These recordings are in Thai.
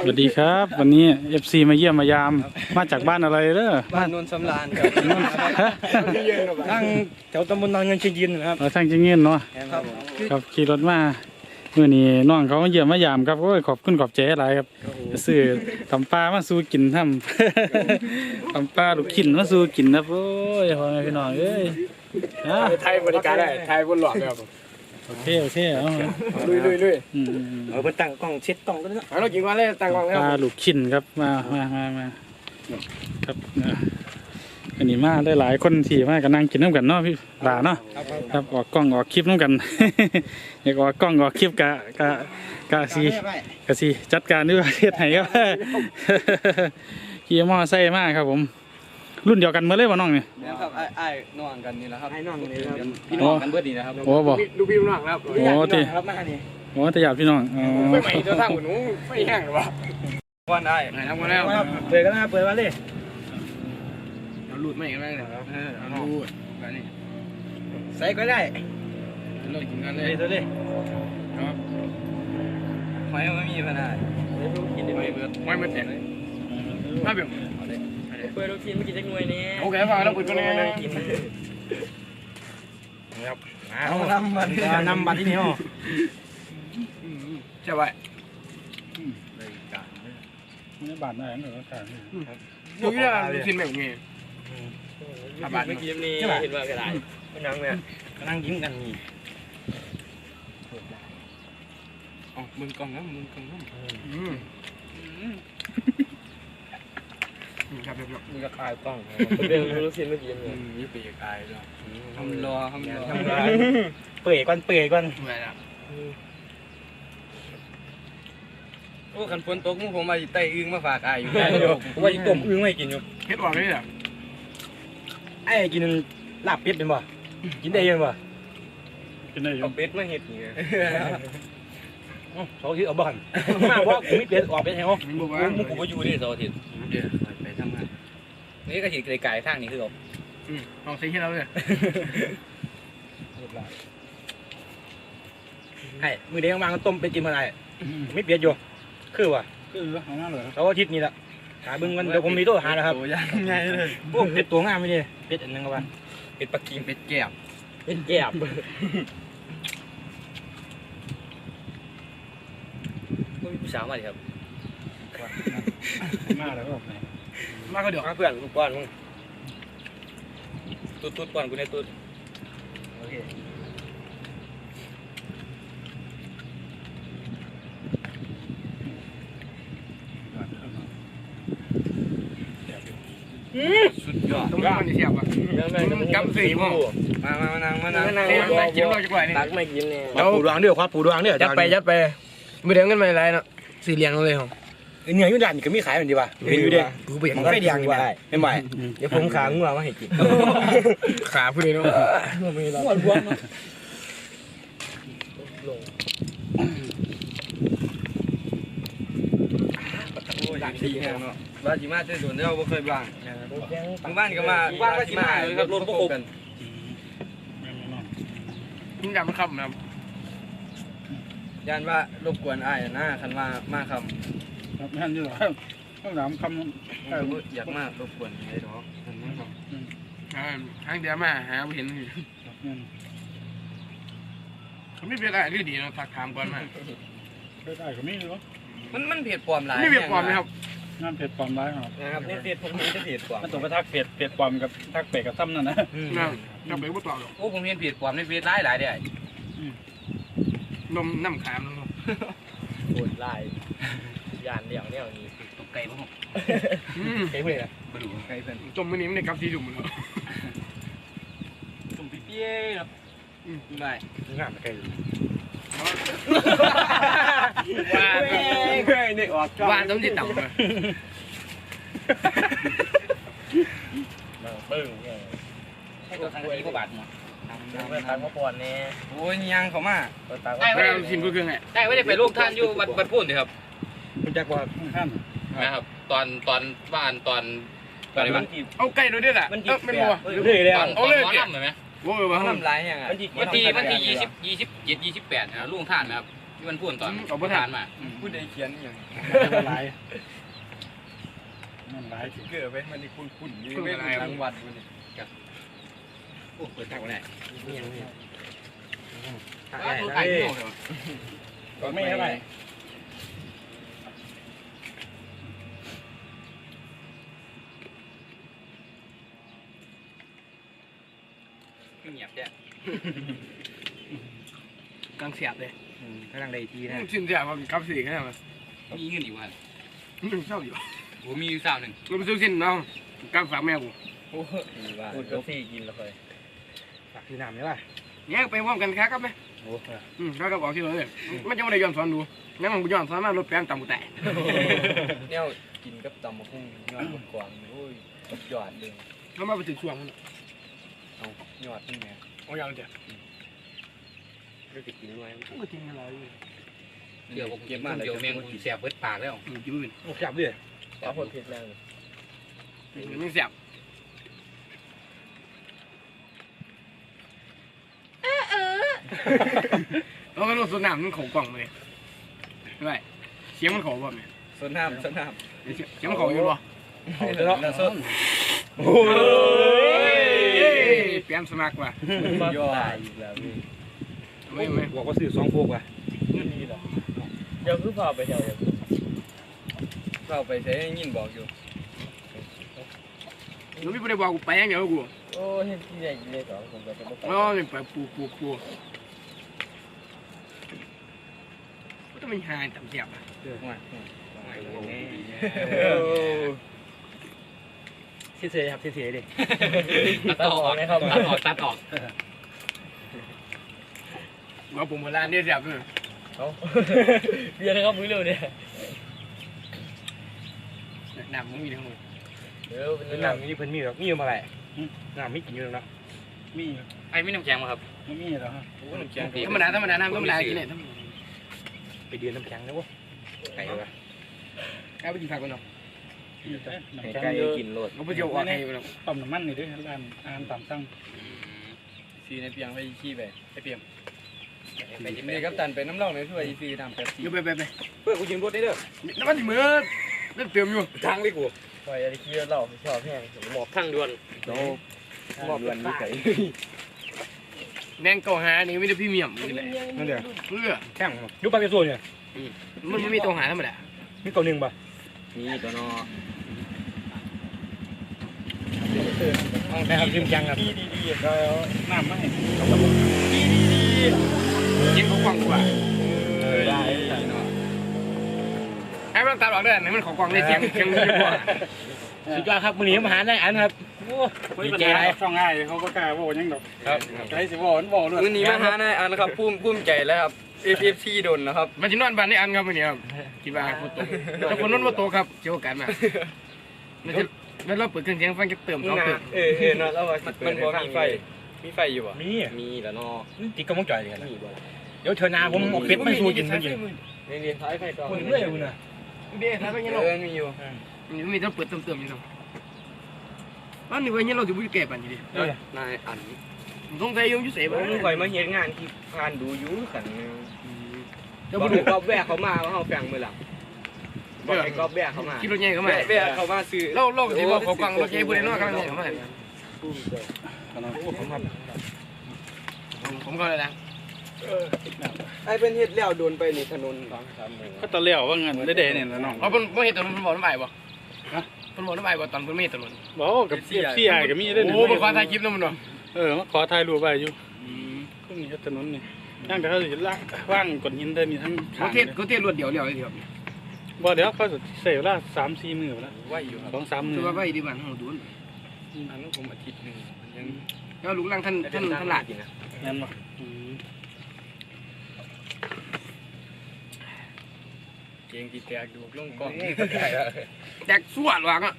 สวัสดีครับ วันนี้ FC มาเยี่ยมมายามมาจากบ้านอะไรเด้อบ้านนนสำราญครับฮะตั้งแถวตำบลนอนเงินเชียงยืนนะครับเราทั้งจังเงินเนาะครับครับขี่รถมาเมื่อนี้น้องเขามาเยี่ยมมายามครับโอ้ยขอบคุณขอบใจหลายครับซื้อตำปลามาสู้กินทำตำปลาลูกขินมาสู้กินครับโอ้ยพ่อแม่พี่น้องเอ้ยฮะไทยบริการได้ไทยบนหลอดครับ โอเคโอเคเอาลุยลุยลุยอืมอืมอืมเออเพิ่นตั้งกล้องเช็ดกล้องกันนะเรากินก่อนเลยตั้งกล้องปแล้วลาลูกขินครับมามามามาครับอะอันนี้มาได้หลายคนที่มากันนั่งกินน้ำกันเนาะพี่หลาเนาะครับออกกล้องออกคลิปน้ำกัน อยากออกกล้องออกคลิปกะกะกะสีกะสีจัดการด้วยประเทศไทยครับ ขี่มอไซค์มากครับผม รุ่นเดียวกันเมื่อเลยบ่น้องเนี่ยนะครับไอ้ไอ้น้องกันนี่แหละครับไอ้น้องนี่ครับพี่น้องกันเบิดนี่นะครับโอ้บ่ดูพี่น้องครับโอ้ที่ครับมานี่โอ้แต่อยากพี่น้องอ๋อไม่ใหม่ตัวทางหนูไม่แห้งหรือวะวันไอ้ไหนทำกันแล้วเปิดกันนะเปิดมาเลยเราหลุดไม่อีกแล้วเนี่ยครับเออเราหลุดแบบนี้ใส่ก็ได้เรากินกันเลเลยยตัวนี้ครับหอยไม่มีปัญหากินได้ไม่เบิดไม่เบิดแตกมาเบี่ยง เปิดลูกชิ้นมากินจักหน่วยนี่โอเคฟังแล้วคุยกันเลยครับเอานำบัตรนำบัตรที่นี่ฮะใช่ไหมไม่บาดได้เหรอครับดูที่เรากินแบบนี้บัตรเมื่อกี้นี่เห็นว่ากระดาษเป็นนังเนี่ยกำลังยิ้มกันนี่อ๋อมึงกองแล้วมึงกอง แล้วครับครับมีกระคายกล้องเรื่องลูกชิ้นเมื่อกี้นี่นี่ปีกายแล้วทำรอทำรอทำร้ายเปื่อยก่อนเปื่อยก่อนเหนื่อยละโอ้ขันฝนตกมึงผมมาไต่อึ้งมาฝากอายอยู่ผมว่าจะต้มอึ้งไม่กินอยู่เฮ็ดออกเลยเหรอไอ้กินลาบเป็ดเป็นบ่กินได้ยังบ่กินได้อเอายู่เป็ดมาเห็ดนี่เขาที่เอาบ้านมาเพราะผมมีเป็ดออกเป็ดให้เขามึงบอกว่ามึงกูไปอยู่นี่เสาร์อาทิตย์ นนี่ก็เห็นไกลๆทางนี้คือเอาอืมลองใช้ให้เราเลยไอ้มือเดียวมาก็ต้มเป็ดกินมาได้ไม่เป็ดอยู่คือว่ะคือเอาหน้าเลยเสาร์อาทิตย์นี่แหละหาเบิ่งกันเดี๋ยวผมมีตัวหานะครับตัวย่างไงเลยโอ้เป็ดตัวงามไม่ดีเป็ดอันนึงก็ว่าเป็ดปักกิ่งเป็ดแก้วเป็ดแก้บมีผู้สาวมาดิครับมาแล้วก็ไหน มากก็เดี๋ยวมาเพื่อนลูกก้อนมึงตุ๊ดตุ๊ดก่อนกูในตุ๊ดโอเคสุดยอดต้องมันเสียบอะกับสี่โมงมามามานั่งมานั่งเสียบไปจิ้มเราจะกว่านี่ตักไม่กินเนี่ยแล้วปูดวงเด้อครับปูดวงเด้อยัดไปยัดไปไม่เดี๋ยวเงินมาอะไรเนาะสี่เหรียญเลยของ เนื้ออยู่ด้านนี่ก็มีขายเหมือนดีป่ะเห็นอยู่เด้กูไปมันก็เดียงดีป่ะไม่ไหวเดี๋ยวผมขางัวมาให้กินขาพูดเลยเนาะหัวรวมเนาะโอ้ยอย่างดีเนาะบ้านจิมาจะโดนเราบ่เคยบ้างหมู่บ้านก็มาบ้านก็จิมาครับรถประกบกันมึงอยากมันคำนะย่านว่ารบกวนอ้ายนะคันว่ามาคำ ครับแม่นอยู่หรอต้องถามคำเอออยากมากรบกวนไอ้ดอกคันมาคำทางเดียวมาหาเห็นเขาไม่เป็นอะไรที่ดีเนาะทักถามก่อนมาได้ได้ก็มีหรอมันมันเผ็ดปลอมหลายไม่เป็นความไหมครับงานเพจปลอมร้ายครับนะครับนี่เผ็ดผมเห็นจะเผ็ดปลอมมันต้องไปทักเพจเพจปลอมกับทักเพจกับซ้ำนั่นนะนะจะไปว่าต่อหรอกโอ้ผมเห็นเผ็ดปลอมในเฟซหลายหลายเด้นมน้ำขามปวดลาย ยานเดี่ยวเนี่ยนี่ตกไก่บ่อืมเฮ้ยเพื่อนบ่ดูไก่เพิ่นจมมันนี้มันในกับที่จุ่มเลยจุ่มเปี้ยๆเนาะอืมได้งามไกลว่าเฮ้ยนี่ออกจ้าว่าต้องจิตต่ำเลยปึ้งให้ตัวทางนี้ก็บาดหมดไปตังมาปอนนี่โอ้ยยังเขามาไปตังได้ไม่ได้ชิมก็คือไงได้ไม่ได้ไปลูกท่านอยู่บัดบัดพูนดิครับ คุณจักว่าขั้นนะครับ ตอนตอนบ้านตอนตอนไหนมัวะนจีบเอาไก่ด้วยด้วยแหละมันจีเออบไม่รู้เลยแล้วตอนตเอาอนเลย หมอเดี๋ยวลำเห็นไหมโว้ยว่าน้ำลายยังอะมันจีบวันที่วันที่ยี่สิบยี่สิบเจ็ดยี่สิบแปดนะลุงท่านนะครับที่มันพูดตอนเอาบ่ทันผ่านมาผู้ใดเขียนอหย่างหลายมันหลายสิเกิดไปมันนี่คุ้นคุ้นๆนี่ไม่มีรางวัลมันนี่โอ้เปิดตักไว้ไหนนี่ยังนี่อ้าวถ่ายไม่ออกเหรอไม่เท่าไหร่ เงียบจ้ะ กลางเสียบเลยกำลังได้ทีนะชิ้นเสียบกับสี่แค่นั้นมีเงินอยู่วันมันเศร้าอยู่ผมมีอยู่สาวหนึ่งกูไปซื้อชิ้นน้องกางฝากแม่กูโอ้ดีว่าพูดกาแฟกินแล้วค่อยฝากที่น้ำได้ป่ะเนี่ยไปพร้อมกันครับไหมโอ้อืมแล้วก็บอกที่เลยมันจะไม่ได้ย้อนสอนดูงั้นมันย้อนสอนมารถแปลงต่ำกูแต่เนี่ยกินกับตำมะพุงยอดบนกวางโอ้ยสุดยอดเลยเขามาไปถึงช่วงมันเอายอดนี่ไง เอาอย่างเดียวไม่ติดกินด้วยกูทิ้งอะไรอยู่เดี๋ยวผมเก็บมาเดี๋ยวแมงกูเสียบเบิดปากแล้วอืมจิ้มเป็นโอ้จับด้วยแต่พอเผ็ดแล้วมันเสียบแล้วก็รถสนามมันของกล่องเลยไม่เสียงมันขอบ่เนี่ยสนามสนามเสียงมันขออยู่บ่เอาเนาะสดโอ้ย เปลี่ยนสมัครว่ะยอดอีกแล้วพี่ไม่ไม่บอกว่าซื้อสองพวกว่ะเดี๋ยวคือพาไปเที่ยวเดี๋ยวเข้าไปใช้ยินบอกอยู่หนูไม่ได้บอกกูไปอย่างเดียวกูโอ้เห็นที่ใหญ่เลยสองผมก็จะบอกอ๋อนี่ไปปูปูปูต้องมีหายต่ำเสียบอะ เฉยๆครับเฉยๆดิตัดออกนะครับตัดออกตัดออกเราผมโบราณเนี่ยเสียบเลยเบียร์นะครับมือเร็วเนี่ยหนักมึงมีทั้งหมดเดี๋ยวเป็นน้ำนี่เพิ่นมีหรอกมีอยู่มาไหร่น้ำมีกินอยู่แล้วมีไอ้ไม่น้ำแข็งมาครับไม่มีเหรอฮะโอ้น้ำแข็งธรรมดาธรรมดาน้ำธรรมดากินเนี่ยไปเดือนน้ำแข็งนะวะไก่วะเอาไปกินผักกันเนาะมีแต่น้ำไก่แข็งไก่เยอะกินโลดเอาไปเจียวออกให้ไปเนาะปั๊มน้ำมันนี่ด้วยร้านอาหารตามสั่งซีในเปียงไปขี้ไปไอ้เปียมไปจิ้มเมย์กับตันไปน้ำร่องในถ้วยซีทำแป๊บซี่เดี๋ยวไปไปไปเพื่อกูยิงรถได้เด้อน้ำมันเหมือนเล่นเติมอยู่ทางดิกูคอยอะไรขี้เราชอบแห้งหมอบทางด่วนโตหมอบเดือนนี้ไก่แดงเก่าหานี่ไม่ได้พรีเมียมนี่แหละนั่นเดี๋ยวเพื่อแข้งยุบไปเป็นส่วนเนี่ยมันไม่มีตัวหาธรรมดามีเก่าหนึ่งป่ะ มีตัวนอนะครับริมจังครับดีดีดีก็น้ำมาให้กินของกวางกว่าได้ให้มันตัดออกได้ไหนมันของกวางได้เสียงเสียงดีกว่าสุดยอดครับมือนี้มาหาได้อันครับดีใจช่องง่ายเขาก็กล้าโว้ยังดอกครับใครสิโว้มันโว้เลยวันนี้มาหานายอันครับพุ่มพุ่มใจแล้วครับ FFC โดนนะครับมันจะนอนบ้านในอันครับวันนี้ครับคิดว่าฝนตกแต่ฝนมันมาตกครับเจอกันมามันจะแล้วเราเปิดเครื่องเสียงฟังจะเติมเขาเติมเออเออเนาะแล้วมันบ่มีไฟ มีไฟอยู่อะมีมีแล้วเนาะติดกระมงจ่อยเลยนะมีบ่เดี๋ยวเธอนาผมเอาเป็ดไม่สู้กินไม่กินเรียนเรียนท้ายไฟต่อคนเรื่อยคุณนะเดี๋ยวถ้าเป็นยังไงเออมีอยู่มันมีต้องเปิดเติมเติมอยู่ตรง วันนี้วันนี้เราจะวิ่งแก่ปันอยู่ดินายอันผมสงสัยยังยุ่เสพผมคอยมาเฮ็ดงานที่ผ่านดูอยู่ขันเดี๋ยวบมาอกดูให้กอบแบกเขามาว่าเฮาแฝงมือหลังบอกให้กอบแบกเขามาคิดรถใหญ่เข้ามาแบกเขามาซื้อเราเราที่บอกขอกวางรถใหญ่พูดได้นอกกำลังใหญ่เข้ามาผมก็เลยนะไอ้เป็นเฮ็ดแล้วโดนไปนี่ถนน2 3หมู่ก็ตะเลี้ยวว่าเงินได้เด่เนี่ยแล้วน้องเพราะเพิ่นเพิ่นเห็นถนนเพิ่นบอกน้ำใบบ่ฮะ เพิ่นบอกน้ำใบบ่ตอนเพิ่นไม่เห็นถนนบอกกับเสียพี่ใหญ่ก็มีได้โอ้มันควาถ่ายคลิปนั่นมันบ่เออมาขอถ่ายรูปไว้อยู่ก็มีถนนนี่ย่างแต่เขาสิละว่างก้อนหินได้มีทั้งเขาเทศเขาเทศรวดเดียวเดียวเดียวบ่เดี๋ยวเขาจะเสียเวลาสามสี่มื้อแล้วไว้อยู่ครับสองสามมื้คืออว่าไปดีบ้านเฮาดูนอันนั้นผมอาทิตย์หนึงมันยังแล้วลุงลังท่านท่านท่านหลาดงั้นบ่ เกงที่แตกดูลงกล้องแตกสวดว่างอะ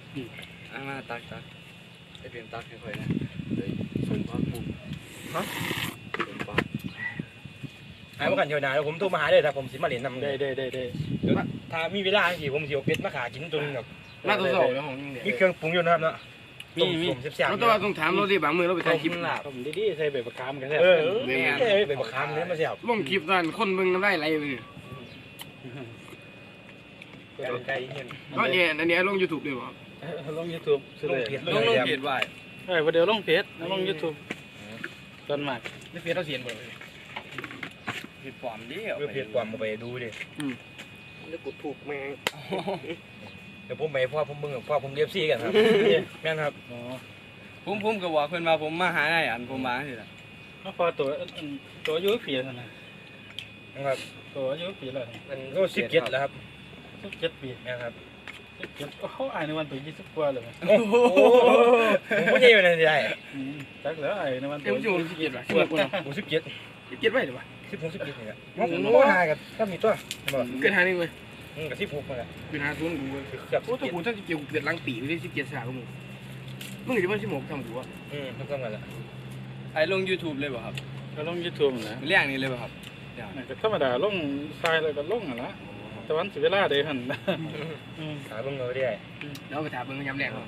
อ่ามาตักตักไอ้เปลี่ยนตักค่อยๆนะเดี๋ยวส่งพักปุ๊บฮะส่งพักหายมากันเธอนาแล้วผมโทรมาหาเลยถ้าผมสิมาเล่นนำได้ได้ได้ได้ได้ถ้ามีเวลาสิผมสิเอาเป็ดมาขากินจนแบบหน้าตัวโซ่แล้วของนี่มีเครื่องปรุงอยู่นะครับเนาะมีมีผมเสียบเราต้องว่าต้องถามเราดิบางมือเราไปถ่ายคลิปผมดีๆใส่ใบประคามกันแท้เออเออไปบักคามเนี่ยมาเสียบลงคลิปตอนคนเบิ่งน้ำลายไหลไป ไก่เห็นก็เนี่ยอันนี้ลง YouTube ด้วยบ่ครับลง YouTube สุดเลยลงลงเพจไว้เอ้ยบ่เดี๋ยวลงเพจแล้วลง YouTube ต้นมากไม่เฟียเราเสียนบ่เลยเพจปลอมดิเอาเพื่อไปเพียรความมาไปดูดิแล้วกูถูกแม่งเดี๋ยวผมไปพ่อผมมึงกับพ่อผมเรียบซี่กันครับแม่นครับอ๋อผมผมก็บอกเพิ่นว่าผมมาหาไอ้อันผมมาสิล่ะเอาพอตัวอันตัวอายุปีแล้วนะนะครับตัวอายุปีแล้วมันก็สิบเจ็ดแล้วครับ 17ปีแม่นครับ17ก็เขาอายในวันตัว20กว่าเลยมั้ยโอ้โหผมไม่ใช่เป็นอะไรได้อืมจักแล้วอายในวันตัเอ็วมจูนสิเกียรติว่ะสิบกูเนาะผมสิบเจ็ดสิบเกียรติไว้หรือวะสิบหกสิบเจ็ดนี่ครับผมก็หากันก็มีตัวบอกเกิดหาหนึ่งเลยอืมกับสิบหกนั่นแหละเกิดหาศูนย์กูเลยเกือบโอ้แต่กูถ้าจะเกี่ยวกูเกิดหลังปีกูได้สิบเกียรติสากูมึงมึงอยู่บ้านสิบหกทำกูอะอืมทุกคนกันแหละไอ้ลง YouTube เลยบ่ครับก็ลง YouTube นะเรื่องนี้เลยบ่ครับ นั่นก็ธรรมดาลงทรายแล้วก็ลงอะละ แต่วันสิเวลาเด้หั่นอืมหาเบิ่งเอาได้เดี๋ยวไปถามเบิ่งยำแรงเขา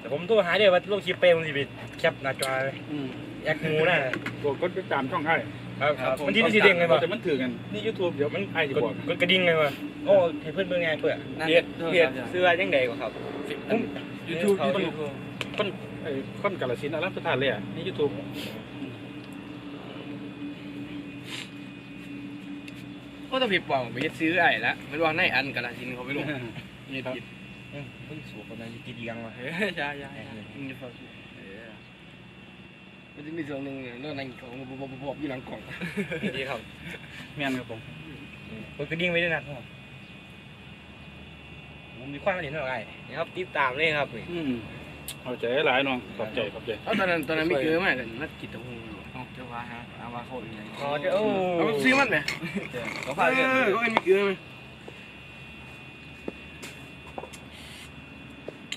แต่ผมโทรหาเดี๋ยวว่าโลกชิปเป้ผมสิไปแคปหน้าจออืมแอคงูนะกดกดติดตามช่องอ้ายครับมันที่นี่สิเด้งไงบ่แต่มันถือกันนี่ YouTube เดี๋ยวมันอ้ายสิกดบอกกดกระดิ่งไงวะโอ้ให้เพื่อนเบิ่งไงเพื่อนนั่นเพียดโทรศัพท์เพียดจ้ะซื้อว่าจังใดกว่าครับ YouTube เขา YouTube คนไอ้คนกาฬสินธุ์อรัมพุทธาเลยอะนี่ YouTube ก็ต้องผิดปองไปเฮ็ดซื้อไอ้ละไม่รู้ว่าในอันกระสินเขาไปลงเฮ็ดผิดอืมเพิ่งสูบกำลังจะกินอีกยังวะเฮ้ยใช่ใช่มึงจะฟังมันจะมีส่วนหนึ่งเรื่องนั่งของบบบบบอยู่หลังกล่องดีครับแม่นครับผมกดกระดิ่งไว้ด้วยนะผมมีความไม่เห็นเท่าไหร่นี่ครับติดตามเลยครับนี่อืมเอาใจหลายน้องขอบใจขอบใจเอาตอนนั้นตอนนั้นไม่เกินมากแต่นัดกินตะหูเอาเจ้าว่าฮะเอาว่าเขาอีกไงอ๋อเจ้าโอ้เอาซื้อมันไหมเขาเอพาเรื่องอก็ไม่เกินไหม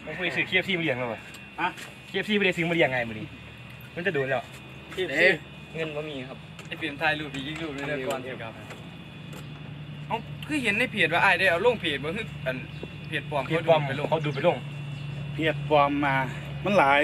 ผมไปซื้อเคฟซีมาเลี้ยงแล้วป่ะอะเคฟซีไม่ได้ซื้อมาเลี้ยงไงมื้อนี้มันจะโดนแล้วเอ๊ะเงินบ่มีครับไอ้เปลี่ยนถ่ายรูปอีกยิงรูปเลยนะก่อนครับเอ้าคือเห็นในเพจว่าไอ้ได้เอาลงเพจบ่คืออันเพจปลอมเพียเขาบอมดูไปลงเขาดูไปลงเพียบปลอมมา มันหลาย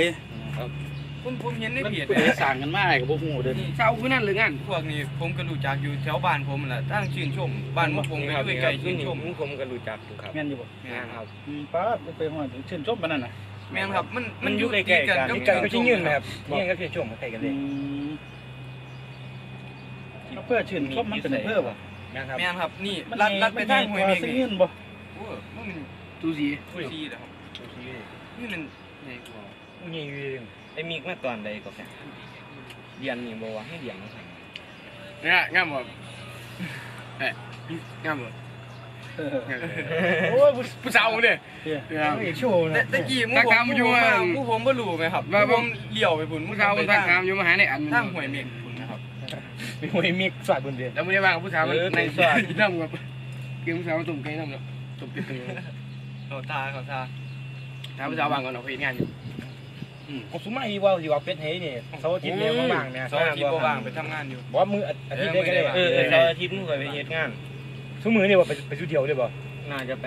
ผมผมเห็นในมันเพจผู้ใดสั่งกันมาไอ้กับพวกหูเด้อนี่เช้าคือนั่นหรืองานพวกนี้ผมก็รู้จักอยู่แถวบ้านผมนั่นแหละตั้งชื่นชม บ้านมุกผมก็อยู่ใกล้ๆชื่นชมผมก็รู้จักอยู่ครับแม่นอยู่บ่แม่นครับอืมป้าดไปฮอดชื่นชมปานนั้นน่ะแม่นครับ มันมันอยู่ใกล้ๆกันติดกันก็ชิ้นยืนนะครับนี่ก็เพียงช่วงใกล้กันเลอืยมเอาเพื่อชื่นชมมันเป็นเพื่อบ่นะครับแม่นครับนี่รัดรัดไปทางห้วยเมฆซื้อนี่เงินบ่โอ้มันตูสีผู้ซีเหรอครับนี่มันใหญ่กว่านี่ไอ้ มีกมาตอนใดก็แค่เรียนนี่บอกว่าให้เรียนนะครับเนี่ยงามบ่เอ๊ะงามบ่เออโอ้ยผู้สาวเนี่ยเหี้ยไม่โชว์แต่นะตะกี้หมูตะผมกามอยู่ว่าหมูผมบ่รู้ไหมครับว่าหมู่ผมเลี้ยวไปพุ่นหผู้สาวไปคนทักถามอยู่มาหาในอันทางห้วยเมฆพุ่นนะครับมีหวยมีกสวัสดิ์บนเดือนแล้วไม่ได้ว่างผู้สาวเออในสวัสดีน้ำกับเกี่ยวผู้สาวตุ่มไก่น้ำเนาะตุ่มเป็ดตัวเขาตาเขาตาถามผู้สาวว่างก่อนเราไปงานอยู่ ผมสมัยว่าสิว่าเป็ดเฮ้ยนี่เสาร์อาทิตย์เนี่ยว่างๆเนี่ยเสาร์อาทิตย์บ่ว่างไปทำงานอยู่บอกว่ามืออาทิตย์ได้ก็ได้เออเสาร์อาทิตย์มึงเคยไปเฮ็ดงานทุกมื้อนี่ว่าไปไปสุเดียวได้บ่น่าจะไป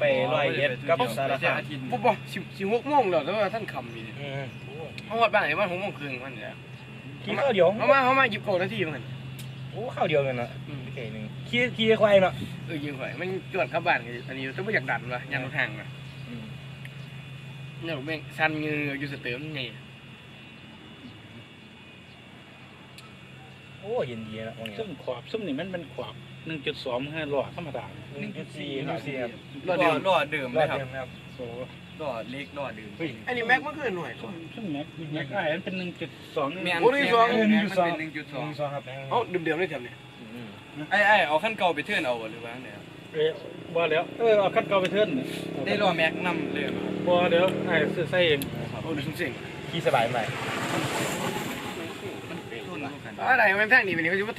ไปร้อยเอ็ดกับสารเสาคามร์อาทิตย์ปุ๊บบ่สิบสิบหกโมงแล้วแต่ว่าท่านคำอยู่อืมเขาวัดบ้านไหนบ้านหกโมงครึ่งมันเนี่ยขี่ข้าวเดียวเขามาเขามาหยิบโกนาทีมันโอ้ข้าวเดียวกันเนาะโอเคนึงขี่ขี่ควายเนาะเออยิงข่อยมันจวดเข้าบ้านอันนี้ต้องไม่อยากดันวะยันรถทางวะ เนี่ยแม่งสั้นเงืออยู่สเติมไงโอ้เย็นดีนะวันนี้ซึ่งขวบซึ่งนี่มันเป็นขวบ1.2ให้หลอดธรรมดาหนึ่งจุดสี่หนึ่งสี่ครับรอดเดิมรอดเดิมรเลอยดครับเดิมครับโอ้รอดเล็กรอดเดิมอันนี้แม็กมันคือหน่วยซึ่งซึ่งแม็กแม็กไอ้มันเป็น1.2แม่นโอ้ยสองแม่นหแม่นึ่นงมันสองเป็นหนึ่งจุดสองสองครับเอ้าเดิมๆเลยแถวนี้ไอ้ไอ้เอาขั้นเก่าไปเทื่อนเอาหรือว่าไงครับเอ้ยบ่แล้วเออเอาคันเก่าไปเทิร์นได้รอแม็กนำเลยครับ บ่เดี๋ยวไอ้ซื้อใส่เองโอ้ดูสุ่มเสี่ยงขี่สบายไหมมันเป็นทุนกันอะไรมันแท่งนี่เป็นนี่เขาจะ